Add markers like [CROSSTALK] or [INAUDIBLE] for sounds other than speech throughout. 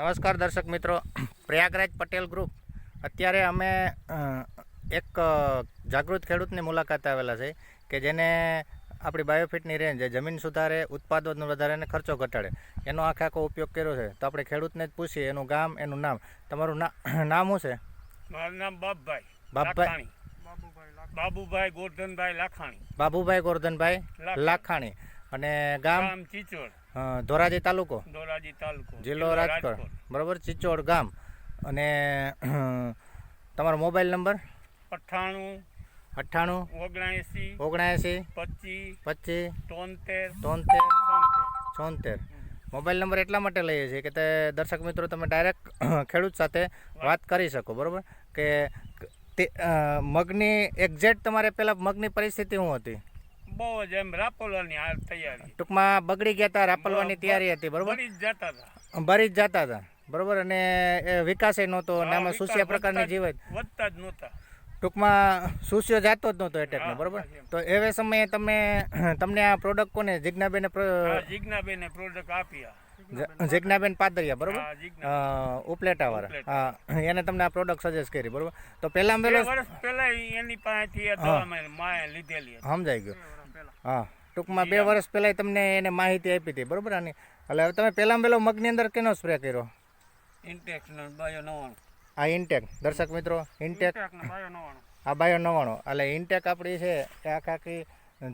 નમસ્કાર દર્શક મિત્રો. પ્રયાગરાજ પટેલ ગ્રુપ અત્યારે અમે એક જાગૃત ખેડૂતની મુલાકાત આવેલા છે કે જેને આપણી બાયોફિટની રેન્જ જમીન સુધારે ઉત્પાદન વધારે અને ખર્ચો ઘટાડે. એનો આખે આખો ઉપયોગ કર્યો છે. તો આપણે ખેડૂતને જ પૂછીએ એનું ગામ એનું નામ. તમારું નામ શું છે? મારું નામ બાપભાઈ બાપભાઈ? બાબુભાઈ ગોરધનભાઈ લાખાણી. બાબુભાઈ ગોરધનભાઈ લાખાણી. અને ગામ ચીચોડ. ધોરાજી તાલુકો? ધોરાજી તાલુકો. જિલ્લો રાજકોટ. બરાબર ચિચોડ ગામ. અને તમારો મોબાઈલ નંબર? અઠ્ઠાણું અઠ્ઠાણું ઓગણએંસી ઓગણએંસી પચીસ પચીસ તોતેર તોતેર છોતેર. મોબાઈલ નંબર એટલા માટે લઈએ છીએ કે તે દર્શક મિત્રો તમે ડાયરેક્ટ ખેડૂત સાથે વાત કરી શકો બરાબર? કે તે મગની એક્ઝેક્ટ તમારે પહેલાં મગની પરિસ્થિતિ શું હતી? બહુ જ એમ રાપોલાની હાલ તૈયારી. ટૂંકમાં બગડી ગયા હતા રાપલવાની તૈયારી હતી બરોબર? ભરી જ જતા હતા ભરી જ જતા હતા બરોબર? અને એ વિકાસે નહોતો અને આમાં સુસ્યા પ્રકારની વધતા વધતા જ નહોતા. ટૂંકમાં સુસ્યો જાતો જ નહોતો એટેકનો બરોબર? તો એવે સમયે તમે તમને આ પ્રોડક્ટ કોને જિજ્ઞાબેને જિજ્ઞાબેને પ્રોડક્ટ આપ્યા. જિજ્ઞાબેન પાદરિયા બરોબર? ઉપલેટા વાળા ઉપલેટાવાળા. હા એને તમને આ પ્રોડક્ટ સજેસ્ટ કરી બરોબર? તો પહેલાં પહેલો એની પાસેથી લીધેલી સમજાઈ ગયો. હા ટૂંકમાં બે વર્ષ પહેલાં તમને એને માહિતી આપી હતી બરાબર? આની એટલે હવે તમે પહેલાં પહેલો મગની અંદર કેનો સ્પ્રે કર્યો? ઇન્ટેક બાયો નવાણું. આ ઇન્ટેક દર્શક મિત્રો ઇન્ટેક બાયો આ બાયો નવાણું. એટલે ઇન્ટેક આપણી છે એ આખા આખી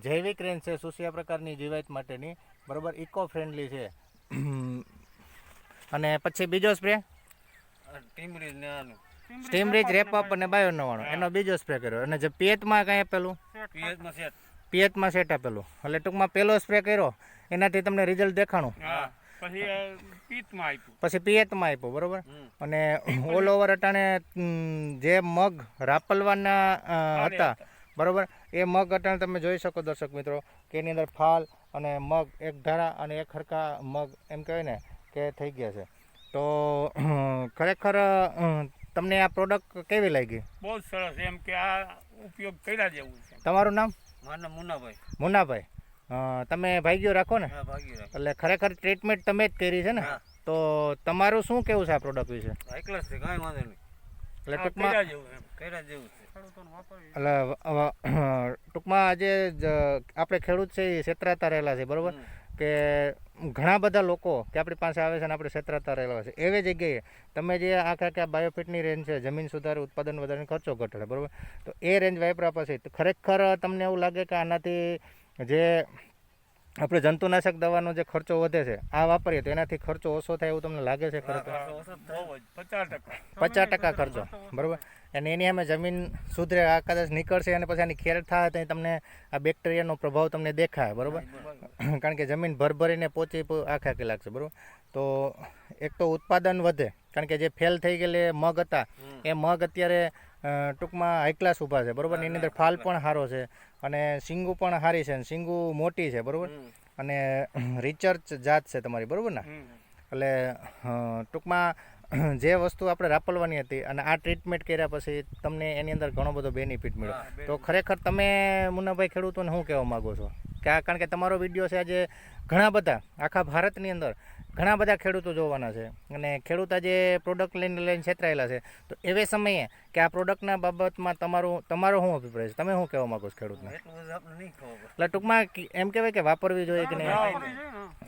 જૈવિક રેન્જ છે સુશિયા પ્રકારની જીવાત માટેની બરાબર? ઇકો ફ્રેન્ડલી છે. અને પછી બીજો સ્પ્રે ટીમરીજ ને સ્ટીમ રીચ રેપઅપ અને બાયો નવાણું. એનો બીજો સ્પ્રે કર્યો. અને જે પિયતમાં કાંઈ પેલું સેટ. પિયતમાં સેટ આપેલું. એટલે ટૂંકમાં પહેલો સ્પ્રે કર્યો એનાથી તમને રિઝલ્ટ દેખાણું. પછી આ આપ્યું. પછી પિયતમાં આપ્યો બરાબર? અને ઓલ ઓવર અટાણે જે મગ રાપલવાના હતા બરાબર? એ મગ અટાણે તમે જોઈ શકો દર્શક મિત્રો કે એની અંદર ફાલ અને મગ એક ધારા અને એક હરકા મગ એમ કહેવાય ને કે થઈ ગયા છે. તો ખરેખર તમને આ પ્રોડક્ટ કેવી લાગી? બહુ સરસ એમ કે આ ઉપયોગ કર્યા જેવું છે. તમારું નામ? અ, તમે ભાગ્યો રાખો ને? એટલે ખરેખર ટ્રીટમેન્ટ તમે જ કરી છે ને? તો તમારું શું કેવું છે આ પ્રોડક્ટ વિશે? એકલાસ વાંધો નહીં. એટલે ટૂંકમાં એટલે ટૂંકમાં આજે આપણે ખેડૂત છે એ છેતરાતા રહેલા છે બરાબર? કે ઘણા બધા લોકો કે આપણી પાસે આવે છે અને આપણે ક્ષેત્રતા રહેલા છે. એવી જગ્યાએ તમે જે આખા આખા બાયોફિટની રેન્જ છે, જમીન સુધારે, ઉત્પાદન વધારે ખર્ચો ઘટાડે, બરાબર? તો એ રેન્જ વાપરા પછી ખરેખર તમને એવું લાગે કે આનાથી જે આપણે જંતુનાશક દવાનો જે ખર્ચો વધે છે આ વાપરીએ તો એનાથી ખર્ચો ઓછો થાય એવું તમને લાગે છે ખરેખર પચાસ ટકા. પચાસ ટકા ખર્ચો. બરાબર? અને એની અમે જમીન સુધરે આ કદાચ નીકળશે અને પછી આની ખેડ થાય તો તમને આ બેક્ટેરિયાનો પ્રભાવ તમને દેખાય બરાબર? [CLEARS THROAT] કારણ કે જમીન ભરભરીને પોચી આખા આખી લાગશે બરાબર? તો એક તો ઉત્પાદન વધે કારણ કે જે ફેલ થઈ ગયેલી મગ હતા એ મગ અત્યારે ટૂંકમાં હાઈ ક્લાસ ઊભા છે બરાબર? એની અંદર ફાલ પણ સારો છે અને સિંગુ પણ સારી છે અને સિંગુ મોટી છે બરાબર? અને રિચર્ચ જાત છે તમારી બરાબર ને? એટલે ટૂંકમાં [CLEARS THROAT] જે વસ્તુ આપણે રાપલવાની હતી અને આ ટ્રીટમેન્ટ કર્યા પછી તમને એની અંદર ઘણો બધો બેનિફિટ મળ્યો. તો ખરેખર તમે મુનાભાઈ ખેડૂતોને શું કહેવા માગો છો? કે આ કારણ કે તમારો વીડિયો છે આજે ઘણા બધા આખા ભારતની અંદર. ઘણા બધા ખેડૂતો જોવાના છે. અને ખેડૂત આજે પ્રોડક્ટ લઈને લઈને છેતરાયેલા છે તો એવે સમયે કે આ પ્રોડક્ટના બાબતમાં તમારું તમારો શું અભિપ્રાય છે? તમે શું કહેવા માગો છો ખેડૂતને? એટલું ટૂંકમાં એમ કહેવાય કે વાપરવી જોઈએ કે નહીં?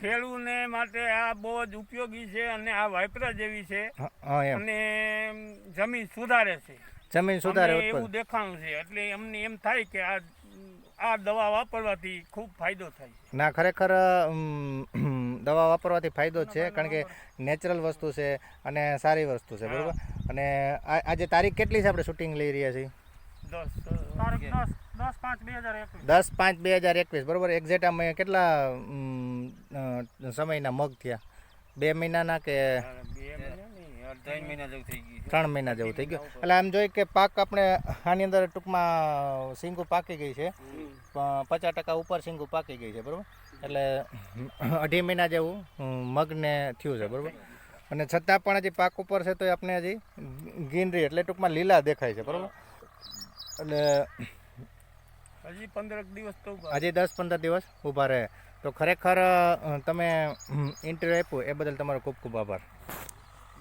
ખેડૂતને માટે આ બહુ જ ઉપયોગી છે અને આ વાપરા જેવી છે. અને જમીન સુધારે છે. જમીન સુધારે એવું દેખાણું છે. એટલે અમને એમ થાય કે આ આ દવા વાપરવાથી ખૂબ ફાયદો થાય ના ખરેખર દવા વાપરવાથી ફાયદો છે કારણ કે નેચરલ વસ્તુ છે અને સારી વસ્તુ છે બરાબર? અને આ- આજે તારીખ કેટલી છે આપણે શૂટિંગ લઈ રહ્યા છીએ? દસ પાંચ બે હજાર એકવીસ. બરાબર? એક્ઝેક્ટ અમે કેટલા સમયના મગ થયા? બે મહિનાના કે ત્રણ મહિના જેવું થઈ ગયું ત્રણ મહિના જેવું થઈ ગયું. એટલે આમ જોઈએ કે પાક આપણે આની અંદર ટૂંકમાં સિંગુ પાકી ગઈ છે. પચાસ ટકા ઉપર સિંગુ પાકી ગઈ છે બરાબર? એટલે અઢી મહિના જેવું મગને થયું છે બરાબર? અને છતાં પણ હજી પાક ઉપર છે તો એ આપણે હજી ગ્રીનરી એટલે ટૂંકમાં લીલા દેખાય છે બરાબર? એટલે હજી પંદર દિવસ તો હજી દસ પંદર દિવસ ઊભા રહે. તો ખરેખર તમે ઇન્ટરવ્યુ આપ્યું એ બદલ તમારો ખૂબ ખૂબ આભાર.